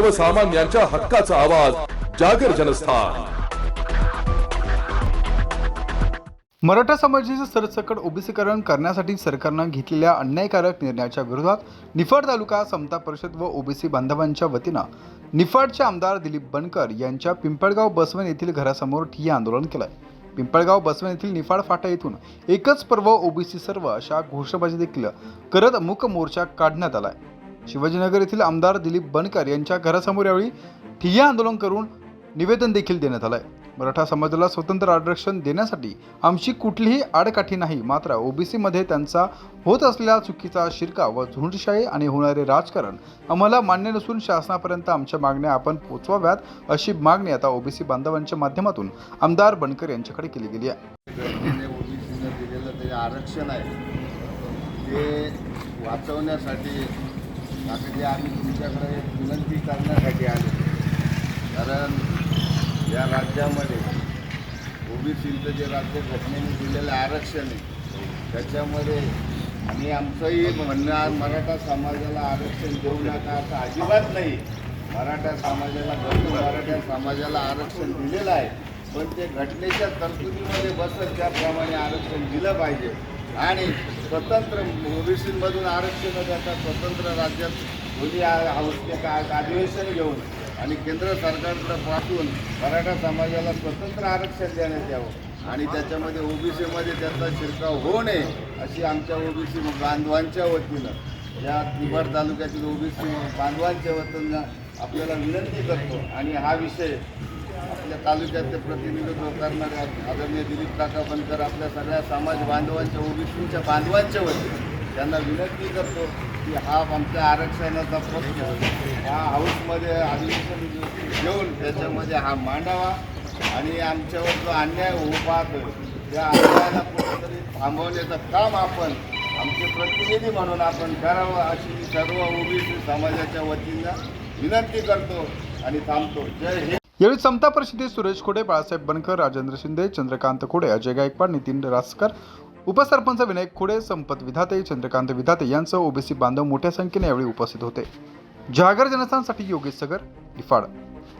सर्वसामान्यांच्या हक्काचा आवाज जागर जनस्थान. मराठा समाजाचे सरसकट ओबीसीकरण करण्यासाठी सरकारनं घेतलेल्या अन्यायकारक निर्णयाच्या विरोधात निफाड तालुका समता परिषद व ओबीसी बांधवांच्या वतीनं निफाडचे आमदार दिलीप बनकर यांच्या पिंपळगाव बसवन येथील घरासमोर ठिय्या आंदोलन केलंय. पिंपळगाव बसवन येथील निफाड फाटा येथून एकच पर्व ओबीसी सर्व अशा घोषणाबाजी देखील करत मूक मोर्चा काढण्यात आलाय. शिवाजीनगर येथील आमदार दिलीप बनकर यांच्या घरासमोर यावेळी ठिय्या आंदोलन करून निवेदन देखील देण्यात आलंय. मराठा समाजाला स्वतंत्र आरक्षण देण्यासाठी आमची कुठलीही आडकाठी नाही मात्र ओबीसीमध्ये त्यांचा होत असलेला चुकीचा शिरका व झुंडशाही आणि होणारे राजकारण आम्हाला मान्य नसून शासनापर्यंत आमच्या मागण्या आपण पोचवाव्यात अशी मागणी आता ओबीसी बांधवांच्या माध्यमातून आमदार बनकर यांच्याकडे केली गेली आहे. आरक्षण आहे ते वाचवण्यासाठी आता जे आम्ही तुमच्याकडे विनंती करण्यासाठी आलो. कारण या राज्यामध्ये ओबीसीचं जे राज्य घटनेने दिलेलं आरक्षण आहे त्याच्यामध्ये आणि आमचंही म्हणणं मराठा समाजाला आरक्षण देऊ नका असं अजिबात नाही. मराठा समाजाला भरपूर मराठा समाजाला आरक्षण दिलेलं आहे. पण ते घटनेच्या तरतुदीमध्ये बसत त्याप्रमाणे आरक्षण दिलं पाहिजे. आणि स्वतंत्र ओबीसीमधून आरक्षण देता स्वतंत्र राज्यात दोन्ही आवश्यक अधिवेशन घेऊन आणि केंद्र सरकारकडे पाठवून मराठा समाजाला स्वतंत्र आरक्षण देण्यात यावं. आणि त्याच्यामध्ये ओबीसीमध्ये त्याचा शिरकाव होऊ नये अशी आमच्या ओबीसी बांधवांच्या वतीनं या निफाड तालुक्यातील ओबीसी बांधवांच्या वतीनं आपल्याला विनंती करतो. आणि हा विषय आपल्या तालुक्याचे प्रतिनिधित्व करणारे आदरणीय दिलीप काका बनकर आपल्या सगळ्या समाज बांधवांच्या ओबीसीच्या बांधवांच्या वतीने त्यांना विनंती करतो की हा आमच्या आरक्षणाचा प्रश्न हा हाऊसमध्ये अधिवेशन घेऊन त्याच्यामध्ये हा मांडावा आणि आमच्यावर जो अन्याय होऊ पाहतो त्या अन्यायाला कुठेतरी थांबवण्याचं काम आपण आमचे प्रतिनिधी म्हणून आपण करावं अशी सर्व ओबीसी समाजाच्या वतीनं विनंती करतो आणि थांबतो. जय हिंद. यावेळी समता परिषदेत सुरेश खोडे बाळासाहेब बनकर राजेंद्र शिंदे चंद्रकांत खोडे अजय गायकवाड नितीन रासकर उपसरपंच विनायक खोडे संपत विधाते चंद्रकांत विधाते यांसह ओबीसी बांधव मोठ्या संख्येने यावेळी उपस्थित होते. जागर जनस्थानसाठी योगेश सगर निफाड